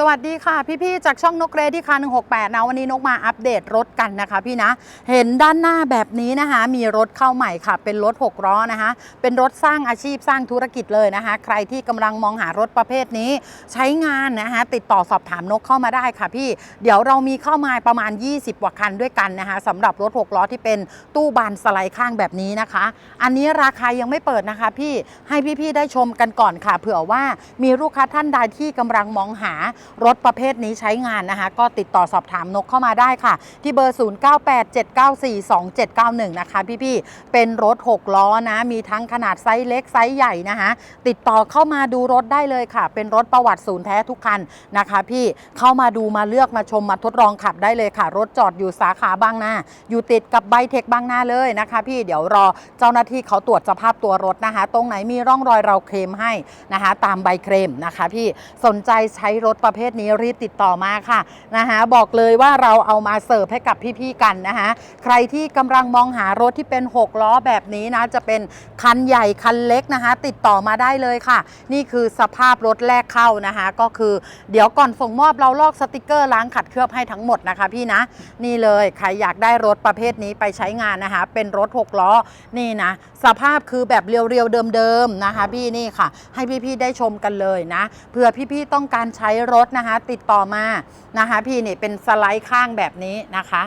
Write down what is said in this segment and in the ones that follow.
สวัสดีค่ะ พี่ๆจากช่องนกเรที่คา168 นะ วันนี้นกมาอัปเดตรถกันนะคะพี่นะ เห็นด้านหน้าแบบนี้นะคะ มีรถเข้าใหม่ค่ะ เป็นรถ 6 ล้อนะคะ เป็นรถสร้างอาชีพสร้างธุรกิจเลยนะคะ ใครที่กำลังมองหารถประเภทนี้ ใช้งานนะคะ ติดต่อสอบถามนกเข้ามาได้ค่ะพี่ เดี๋ยวเรามีเข้ามาประมาณ 20 กว่าคันด้วยกันนะคะสำหรับรถ 6 ล้อที่เป็นตู้บานสไลด์ข้างแบบนี้นะคะ อันนี้ราคายังไม่เปิดนะคะ พี่ให้พี่ๆได้ชมกันก่อนค่ะ เผื่อว่ามีลูกค้าท่านใดที่กำลังมองหารถประเภทนี้ใช้งานนะคะ ก็ติดต่อสอบถามนกเข้ามาได้ค่ะ ที่เบอร์ 0987942791 นะคะพี่ๆเป็นรถ 6 ล้อนะ มีทั้งขนาดไซส์เล็กไซส์ใหญ่นะคะติดต่อเข้ามาดูรถได้เลยค่ะ เป็นรถประวัติศูนย์แท้ทุกคันนะคะ พี่เข้ามาดูมาเลือกมาชมมาทดลองขับได้เลยค่ะ รถจอดอยู่สาขาบางนาอยู่ติดกับไบเทคบางนาเลยนะคะ พี่เดี๋ยวรอเจ้าหน้าที่เขาตรวจสภาพตัวรถนะคะ ตรงไหนมีร่องรอยเราเคลมให้นะคะ ตามใบเคลมนะคะ พี่สนใจใช้รถประเภทนี้รีบติดต่อมาค่ะนะคะบอกเลยว่าเราเอามาเสิร์ฟให้กับพี่ๆกันนะคะใครที่กำลังมองหารถที่เป็น 6 ล้อแบบนี้นะจะเป็นคันใหญ่คันเล็กนะคะ ติดต่อมาได้เลยค่ะ นี่คือสภาพรถแรกเข้านะคะ ก็คือเดี๋ยวก่อนส่งมอบเราลอกสติกเกอร์ล้างขัดเคลือบให้ทั้งหมดนะคะพี่นะนี่เลยใครอยากได้รถประเภทนี้ไปใช้งานนะคะ เป็นรถ 6 ล้อนี่นะ สภาพคือแบบเรียวๆเดิมๆนะคะพี่นี่ค่ะ ให้พี่ๆได้ชมกันเลยนะเผื่อพี่ๆต้องการใช้รถนะคะ ติดต่อมานะคะ พี่นี่เป็นสไลด์ข้างแบบนี้นะคะ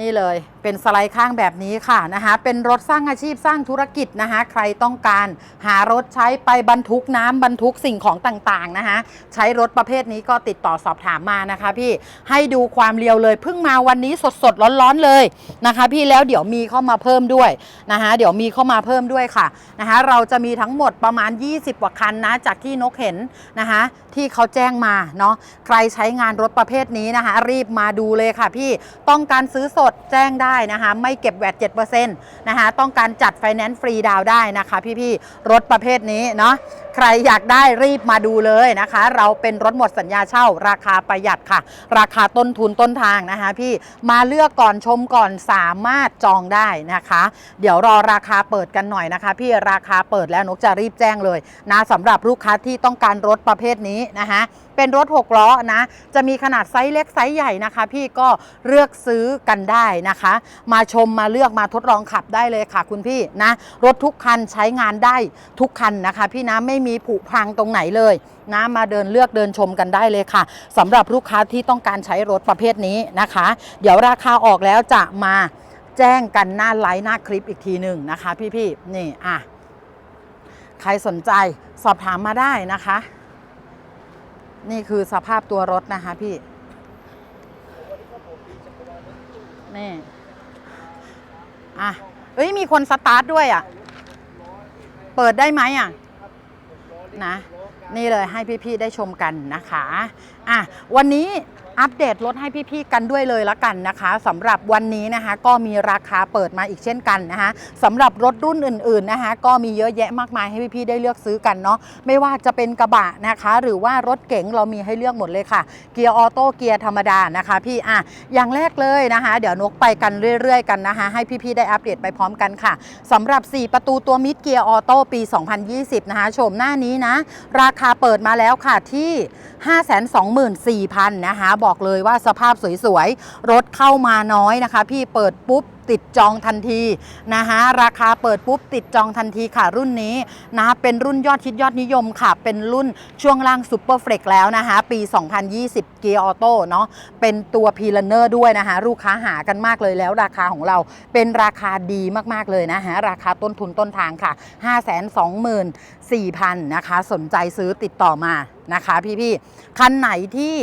นี่เลยเป็นสไลด์ข้างแบบนี้ค่ะนะคะ เป็นรถสร้างอาชีพสร้างธุรกิจนะคะ ใครต้องการหารถใช้ไปบรรทุกน้ำบรรทุกสิ่งของต่างๆนะคะ ใช้รถประเภทนี้ก็ติดต่อสอบถามมานะคะพี่ให้ดูความเรียวเลยเพิ่งมาวันนี้สดๆร้อนๆเลยนะคะ พี่แล้วเดี๋ยวมีเข้ามาเพิ่มด้วยนะคะ เดี๋ยวมีเข้ามาเพิ่มด้วยค่ะนะคะ เราจะมีทั้งหมดประมาณ 20กว่าคันนะจากที่นกเห็นนะคะ ที่เขาแจ้งมาเนาะใครใช้งานรถประเภทนี้นะคะ รีบมาดูเลยค่ะ พี่ต้องการซื้อสดแจ้งได้นะคะ ไม่เก็บแวด7%นะคะ ต้องการจัดไฟแนนซ์ฟรีดาวได้นะคะพี่ๆ รถประเภทนี้เนาะ ใครอยากได้รีบมาดูเลยนะคะ เราเป็นรถหมดสัญญาเช่า ราคาประหยัดค่ะ ราคาต้นทุนต้นทางนะคะ พี่มาเลือกก่อนชมก่อนสามารถจองได้นะคะ เดี๋ยวรอราคาเปิดกันหน่อยนะคะ พี่ราคาเปิดแล้วนกจะรีบแจ้งเลยนะสำหรับลูกค้าที่ต้องการรถประเภทนี้นะคะเป็นรถ6ล้อนะ จะมีขนาดไซส์เล็กไซส์ใหญ่นะคะ พี่ก็เลือกซื้อกันได้นะคะ มาชมมาเลือกมาทดลองขับได้เลยค่ะ คุณพี่นะ รถทุกคันใช้งานได้ทุกคันนะคะ พี่นะไม่มีผุพังตรงไหนเลยนะมาเดินเลือกเดินชมกันได้เลยค่ะสำหรับลูกค้าที่ต้องการใช้รถประเภทนี้นะคะ เดี๋ยวราคาออกแล้วจะมาแจ้งกันหน้าไลน์หน้าคลิปอีกทีหนึ่งนะคะ พี่ๆนี่อะใครสนใจสอบถามมาได้นะคะ นี่คือสภาพตัวรถนะคะพี่นี่อะเอ้ยมีคนสตาร์ทด้วยอะ เปิดได้ไหมอะ นะ นี่เลยให้พี่ๆได้ชมกันนะคะอะวันนี้ อัปเดตรถให้พี่ๆกันด้วยเลยละกันนะคะสำหรับวันนี้นะคะ ก็มีราคาเปิดมาอีกเช่นกันนะคะสำหรับรถรุ่นอื่นๆนะคะ ก็มีเยอะแยะมากมายให้พี่ๆได้เลือกซื้อกันเนาะไม่ว่าจะเป็นกระบะนะคะ หรือว่ารถเก๋งเรามีให้เลือกหมดเลยค่ะ เกียร์ออโต้เกียร์ธรรมดานะคะพี่อะอย่างแรกเลยนะคะ เดี๋ยวนกไปกันเรื่อยๆกันนะคะ ให้พี่ๆได้อัปเดตไปพร้อมกันค่ะสำหรับ 4 ประตูตัวมิดเกียร์ออโต้ปี 2020 นะคะโฉมหน้านี้นะ ราคาเปิดมาแล้วค่ะที่ 524,000นะคะบอกเลยว่าสภาพสวยๆ รถเข้ามาน้อยนะคะ พี่เปิดปุ๊บติดจองทันทีนะคะราคาเปิดปุ๊บติดจองทันทีค่ะรุ่นนี้นะเป็นรุ่นยอดฮิตยอดนิยมค่ะ เป็นรุ่นช่วงล่างซูเปอร์เฟล็กแล้วนะคะปี 2020 เกียร์ออโต้เนาะเป็นตัวพีลเนอร์ด้วยนะคะลูกค้าหากันมากเลยแล้วราคาของเราเป็นราคาดีมากๆเลยนะคะราคาต้นทุนต้นทางค่ะ 524,000 นะคะ สนใจซื้อติดต่อมา นะคะพี่ๆคันไหนที่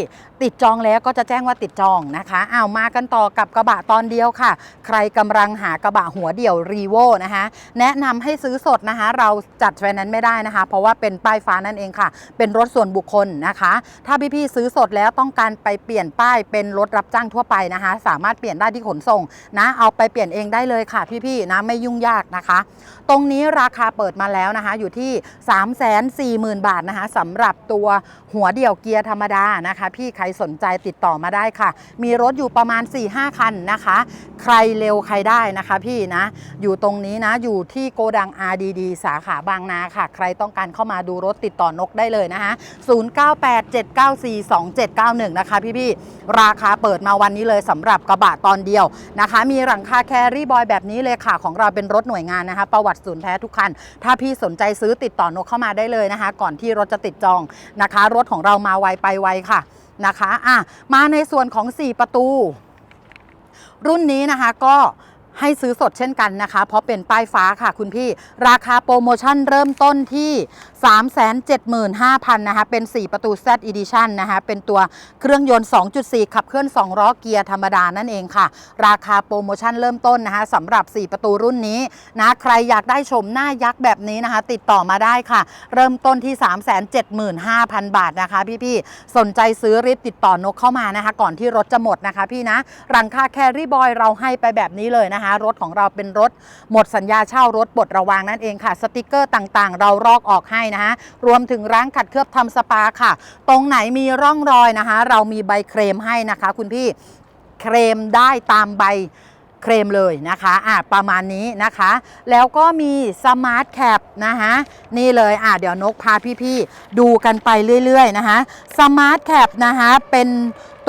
ติดจองแล้วก็จะแจ้งว่าติดจองนะคะอ้าวมากันต่อกับกระบะตอนเดียวค่ะ ใครกำลังหากระบะหัวเดี่ยวรีโวนะคะแนะนำให้ซื้อสดนะคะ เราจัดไฟแนนซ์ไม่ได้นะคะ เพราะว่าเป็นป้ายฟ้านั่นเองค่ะ เป็นรถส่วนบุคคลนะคะ ถ้าพี่ๆซื้อสดแล้วต้องการไปเปลี่ยนป้ายเป็นรถรับจ้างทั่วไปนะคะ สามารถเปลี่ยนได้ที่ขนส่งนะเอาไปเปลี่ยนเองได้เลยค่ะพี่ๆนะไม่ยุ่งยากนะคะ ตรงนี้ราคาเปิดมาแล้วนะคะ อยู่ที่ 3 4 0 0 0 0 บาทนะคะสำหรับตัวหัวเดี่ยวเกียร์ธรรมดานะคะ พี่ใครสนใจติดต่อมาได้ค่ะ มีรถอยู่ประมาณ 4-5 คันนะคะ ใครเร็วใครได้นะคะพี่นะ อยู่ตรงนี้นะ อยู่ที่โกดัง RDD สาขาบางนาค่ะ ใครต้องการเข้ามาดูรถติดต่อนกได้เลยนะคะ 0987942791 นะคะพี่ๆราคาเปิดมาวันนี้เลยสำหรับกระบะตอนเดียวนะคะ มีหลังคาแครี่บอยแบบนี้เลยค่ะ ของเราเป็นรถหน่วยงานนะคะ ประวัติศูนย์แท้ทุกคัน ถ้าพี่สนใจซื้อติดต่อนกเข้ามาได้เลยนะคะ ก่อนที่รถจะติดจองนะคะ รถของเรามาไวไปไวค่ะนะคะอะมาในส่วนของ 4 ประตู รุ่นนี้นะคะก็ ให้ซื้อสดเช่นกันนะคะ เพราะเป็นป้ายฟ้าค่ะคุณพี่ ราคาโปรโมชั่นเริ่มต้นที่ 375,000นะคะเป็น 4 ประตู Z Edition นะคะเป็นตัวเครื่องยนต์ 2.4 ขับเคลื่อน 2 ล้อเกียร์ธรรมดานั่นเองค่ะ ราคาโปรโมชั่นเริ่มต้นนะคะสำหรับ 4 ประตูรุ่นนี้นะใครอยากได้ชมหน้ายักษ์แบบนี้นะคะ ติดต่อมาได้ค่ะ เริ่มต้นที่ 375,000 บาทนะคะ พี่ๆสนใจซื้อรีบติดต่อนกเข้ามานะคะ ก่อนที่รถจะหมดนะคะ พี่นะรังค่าแครี่บอยเราให้ไปแบบนี้เลยนะคะรถของเราเป็นรถ หมดสัญญาเช่ารถปลดระวางนั่นเองค่ะ สติกเกอร์ต่างๆ เรารอกออกให้นะคะรวมถึงร้านขัดเคลือบทำสปาค่ะ ตรงไหนมีร่องรอยนะคะ เรามีใบเคลมให้นะคะ คุณพี่เคลมได้ตามใบเคลมเลยนะคะอะประมาณนี้นะคะ แล้วก็มีสมาร์ทแคปนะคะนี่เลยอะเดี๋ยวนกพาพี่ๆ ดูกันไปเรื่อยๆนะคะสมาร์ทแคปนะคะเป็น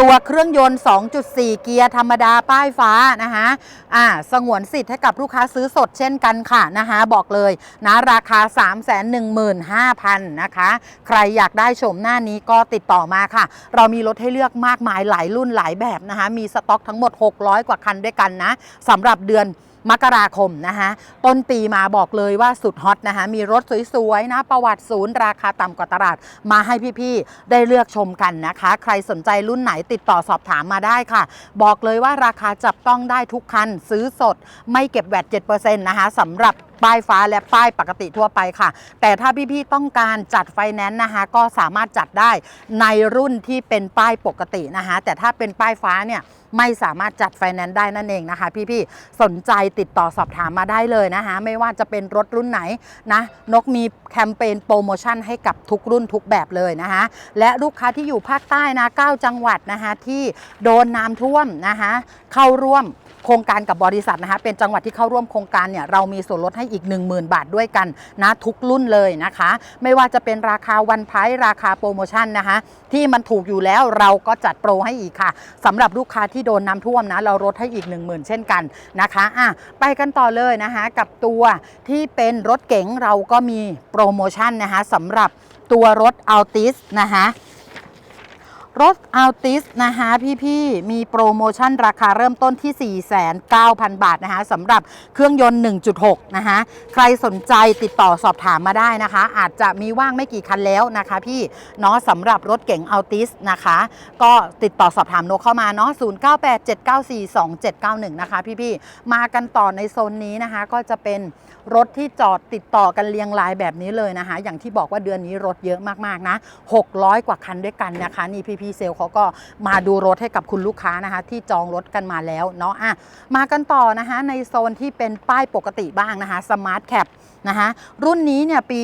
ตัวเครื่องยนต์ 2.4 เกียร์ธรรมดาป้ายฟ้านะคะอ่าสงวนสิทธิ์ให้กับลูกค้าซื้อสดเช่นกันค่ะนะคะบอกเลยนะราคา 315,000 นะคะ ใครอยากได้ชมหน้านี้ก็ติดต่อมาค่ะ เรามีรถให้เลือกมากมายหลายรุ่นหลายแบบนะคะ มีสต็อกทั้งหมด 600 กว่าคันด้วยกันนะสำหรับเดือน มกราคมนะคะต้นปีมาบอกเลยว่าสุดฮอตนะคะมีรถสวยๆนะประวัติศูนย์ราคาต่ำกว่าตลาดมาให้พี่ๆได้เลือกชมกันนะคะ ใครสนใจรุ่นไหนติดต่อสอบถามมาได้ค่ะ บอกเลยว่าราคาจับต้องได้ทุกคัน ซื้อสดไม่เก็บแวด7%นะคะสำหรับป้ายฟ้าและป้ายปกติทั่วไปค่ะ แต่ถ้าพี่ๆต้องการจัดไฟแนนซ์นะคะก็สามารถจัดได้ในรุ่นที่เป็นป้ายปกตินะคะแต่ถ้าเป็นป้ายฟ้าเนี่ย ไม่สามารถจัดไฟแนนซ์ได้นั่นเองนะคะ พี่ๆสนใจติดต่อสอบถามมาได้เลยนะคะ ไม่ว่าจะเป็นรถรุ่นไหนนะนกมีแคมเปญโปรโมชั่นให้กับทุกรุ่นทุกแบบเลยนะคะและลูกค้าที่อยู่ภาคใต้นะ9จังหวัดนะคะที่โดนน้ำท่วมนะคะเข้าร่วม โครงการกับบริษัทนะคะเป็นจังหวัดที่เข้าร่วมโครงการเนี่ยเรามีส่วนลดให้อีก 10,000 บาทด้วยกันนะทุกรุ่นเลยนะคะ ไม่ว่าจะเป็นราคาวันไพร์ราคาโปรโมชั่นนะคะที่มันถูกอยู่แล้วเราก็จัดโปรให้อีกค่ะสำหรับลูกค้าที่โดนน้ำท่วมนะเราลดให้อีก 10,000 เช่นกันนะคะอะไปกันต่อเลยนะคะกับตัวที่เป็นรถเก๋งเราก็มีโปรโมชั่นนะคะสำหรับตัวรถ Altis นะคะ รถ Altis นะคะพี่ๆ มีโปรโมชั่นราคาเริ่มต้นที่ 49,000 บาทนะคะสำหรับเครื่องยนต์ 1.6 นะคะใครสนใจติดต่อสอบถามมาได้นะคะ อาจจะมีว่างไม่กี่คันแล้วนะคะพี่เนาะสำหรับรถเก๋ง Altis นะคะ ก็ติดต่อสอบถามโนเข้ามาเนาะ0987942791 นะคะพี่ๆ มากันต่อในโซนนี้นะคะ ก็จะเป็นรถที่จอดติดต่อกันเรียงรายแบบนี้เลยนะคะ อย่างที่บอกว่าเดือนนี้รถเยอะมากๆนะ 600 กว่าคันด้วยกันนะคะนี่พี่พี่เซลเขาก็มาดูรถให้กับคุณลูกค้านะคะ ที่จองรถกันมาแล้วเนาะอะมากันต่อนะคะในโซนที่เป็นป้ายปกติบ้างนะคะสมาร์ทแคป นะคะรุ่นนี้เนี่ยปี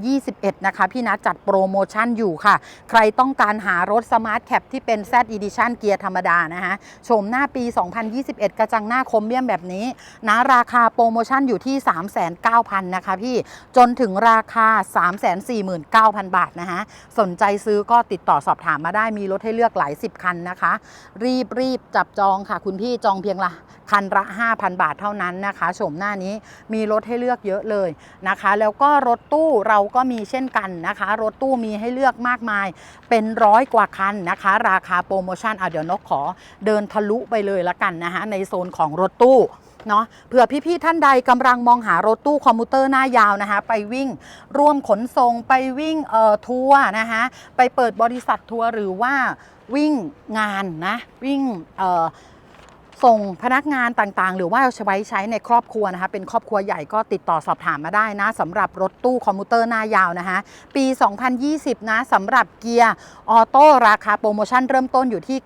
2021 นะคะ พี่นัทจัดโปรโมชั่นอยู่ค่ะ ใครต้องการหารถ Smart Cap ที่เป็น Z Edition เกียร์ธรรมดานะคะชมหน้าปี 2021 กระจังหน้าคมเบี้ยมแบบนี้ นะราคาโปรโมชั่นอยู่ที่ 3,900 นะคะพี่ จนถึงราคา 349,000 บาทนะคะสนใจซื้อก็ติดต่อสอบถามมาได้มีรถให้เลือกหลาย 10 คันนะคะ รีบรีบจับจองค่ะ คุณพี่จองเพียงละคันละ 5,000 บาทเท่านั้นนะคะชมหน้านี้มีรถให้เลือกเยอะเลยนะคะ แล้วก็รถตู้เราก็มีเช่นกันนะคะ รถตู้มีให้เลือกมากมาย เป็นร้อยกว่าคันนะคะ ราคาโปรโมชั่นอะเดี๋ยวนกขอเดินทะลุไปเลยละกันนะคะในโซนของรถตู้เนาะเผื่อพี่ๆท่านใดกำลังมองหารถตู้คอมพิวเตอร์หน้ายาวนะคะ ไปวิ่งร่วมขนส่งไปวิ่งเอ่อทัวร์นะคะไปเปิดบริษัททัวร์หรือว่าวิ่งงานนะวิ่งเอ่อ ส่งพนักงานต่างๆ หรือว่าใช้ใช้ในครอบครัวนะคะ เป็นครอบครัวใหญ่ก็ติดต่อสอบถามมาได้นะสำหรับรถตู้คอมพิวเตอร์หน้ายาวนะคะ ปี 2020 นะสำหรับเกียร์ออโต้ราคาโปรโมชั่นเริ่มต้นอยู่ที่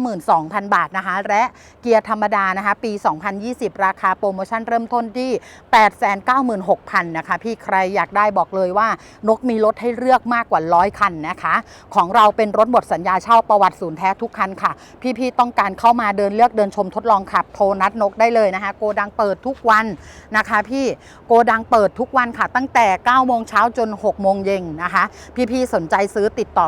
992,000 บาทนะคะ และเกียร์ธรรมดานะคะ ปี 2020 ราคาโปรโมชั่นเริ่มต้นที่ 896,000 นะคะพี่ใครอยากได้บอกเลยว่านกมีรถให้เลือกมากกว่า100คันนะคะ ของเราเป็นรถหมดสัญญาเช่าประวัติศูนย์แท้ทุกคันค่ะ พี่ๆต้องการเข้ามาเดินเลือกเดินชมทดลองขับโทรนัดนกได้เลยนะคะ โกดังเปิดทุกวันนะคะ พี่โกดังเปิดทุกวันค่ะ ตั้งแต่9โมงเช้าจน6โมงเย็นนะคะ พี่ๆสนใจซื้อติดต่อ